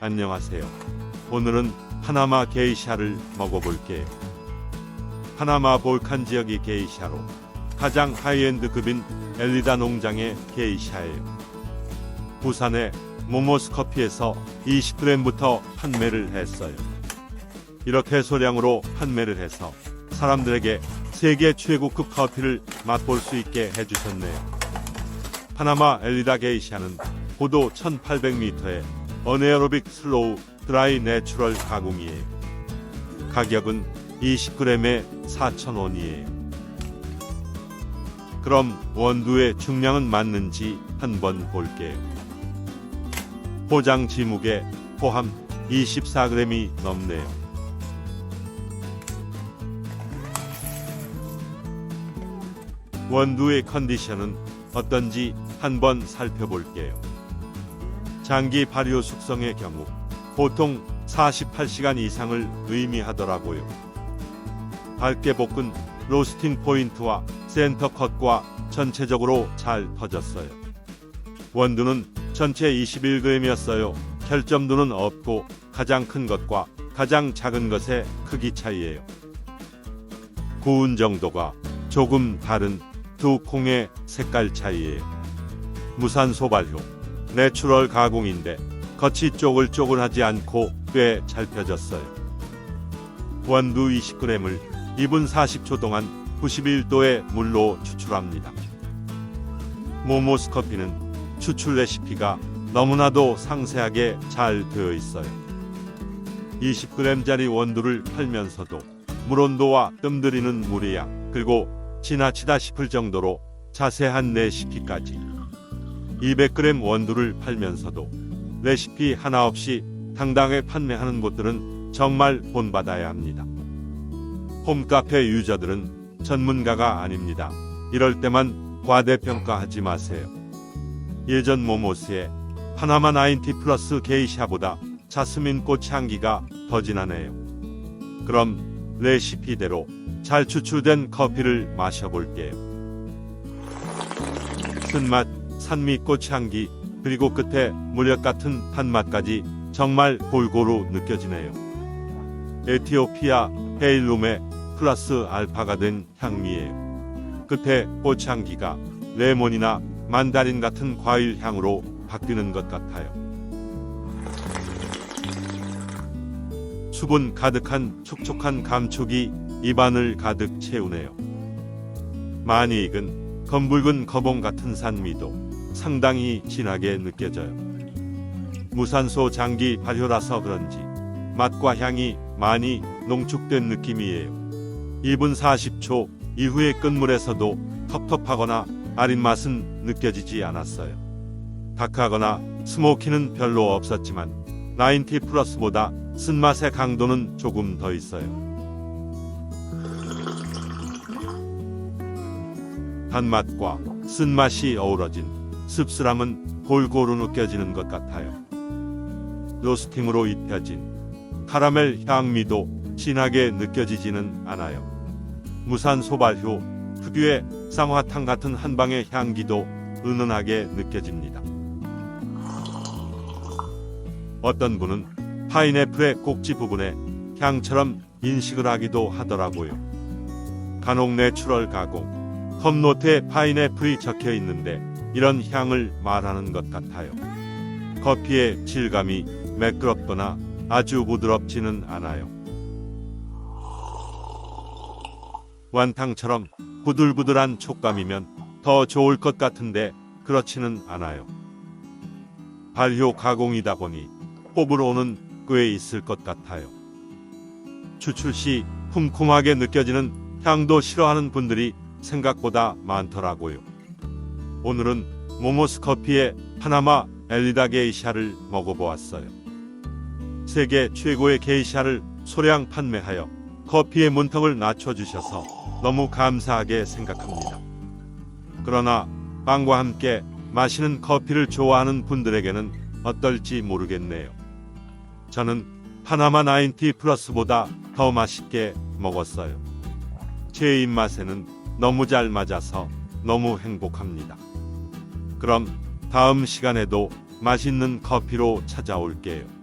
안녕하세요. 오늘은 파나마 게이샤를 먹어볼게요. 파나마 볼칸 지역이 게이샤로 가장 하이엔드급인 엘리다 농장의 게이샤예요. 부산의 모모스 커피에서 20g부터 판매를 했어요. 이렇게 소량으로 판매를 해서 사람들에게 세계 최고급 커피를 맛볼 수 있게 해주셨네요. 파나마 엘리다 게이샤는 고도 1800m의 어네어로빅 슬로우 드라이 내추럴 가공이에요. 가격은 20g에 4,000원이에요. 그럼 원두의 중량은 맞는지 한번 볼게요. 포장 지묵에 포함 24g이 넘네요. 원두의 컨디션은 어떤지 한번 살펴볼게요. 장기 발효 숙성의 경우 보통 48시간 이상을 의미하더라고요. 밝게 볶은 로스팅 포인트와 센터 컷과 전체적으로 잘 터졌어요. 원두는 전체 21g이었어요. 결점도는 없고 가장 큰 것과 가장 작은 것의 크기 차이예요. 구운 정도가 조금 다른 두 콩의 색깔 차이예요. 무산소 발효, 내추럴 가공인데 겉이 쪼글쪼글하지 않고 꽤 잘 펴졌어요. 원두 20g을 2분 40초 동안 91도의 물로 추출합니다. 모모스 커피는 추출 레시피가 너무나도 상세하게 잘 되어 있어요. 20g짜리 원두를 팔면서도 물 온도와 뜸들이는 물의 양, 그리고 지나치다 싶을 정도로 자세한 레시피까지 200g 원두를 팔면서도 레시피 하나 없이 당당하게 판매하는 곳들은 정말 본받아야 합니다. 홈카페 유저들은 전문가가 아닙니다. 이럴 때만 과대평가하지 마세요. 예전 모모스의 파나마 90 플러스 게이샤보다 자스민 꽃 향기가 더 진하네요. 그럼 레시피대로 잘 추출된 커피를 마셔볼게요. 쓴맛, 산미꽃 향기, 그리고 끝에 무력 같은 단맛까지 정말 골고루 느껴지네요. 에티오피아 헤일룸의 플러스 알파가 된 향미예요. 끝에 꽃향기가 레몬이나 만다린 같은 과일 향으로 바뀌는 것 같아요. 수분 가득한 촉촉한 감촉이 입안을 가득 채우네요. 많이 익은 검붉은 거봉 같은 산미도 상당히 진하게 느껴져요. 무산소 장기 발효라서 그런지 맛과 향이 많이 농축된 느낌이에요. 2분 40초 이후의 끝물에서도 텁텁하거나 아린 맛은 느껴지지 않았어요. 다크하거나 스모키는 별로 없었지만 90 플러스보다 쓴맛의 강도는 조금 더 있어요. 단맛과 쓴맛이 어우러진 씁쓸함은 골고루 느껴지는 것 같아요. 로스팅으로 입혀진 카라멜 향미도 진하게 느껴지지는 않아요. 무산 소발효 특유의 쌍화탕 같은 한방의 향기도 은은하게 느껴집니다. 어떤 분은 파인애플의 꼭지 부분에 향처럼 인식을 하기도 하더라고요. 간혹 내추럴 가공, 컵노트에 파인애플이 적혀 있는데 이런 향을 말하는 것 같아요. 커피의 질감이 매끄럽거나 아주 부드럽지는 않아요. 완탕처럼 부들부들한 촉감이면 더 좋을 것 같은데 그렇지는 않아요. 발효 가공이다 보니 호불호는 꽤 있을 것 같아요. 추출 시 쿰쿰하게 느껴지는 향도 싫어하는 분들이 생각보다 많더라고요. 오늘은 모모스 커피의 파나마 엘리다 게이샤를 먹어보았어요. 세계 최고의 게이샤를 소량 판매하여 커피의 문턱을 낮춰주셔서 너무 감사하게 생각합니다. 그러나 빵과 함께 마시는 커피를 좋아하는 분들에게는 어떨지 모르겠네요. 저는 파나마 90 플러스보다 더 맛있게 먹었어요. 제 입맛에는 너무 잘 맞아서 너무 행복합니다. 그럼 다음 시간에도 맛있는 커피로 찾아올게요.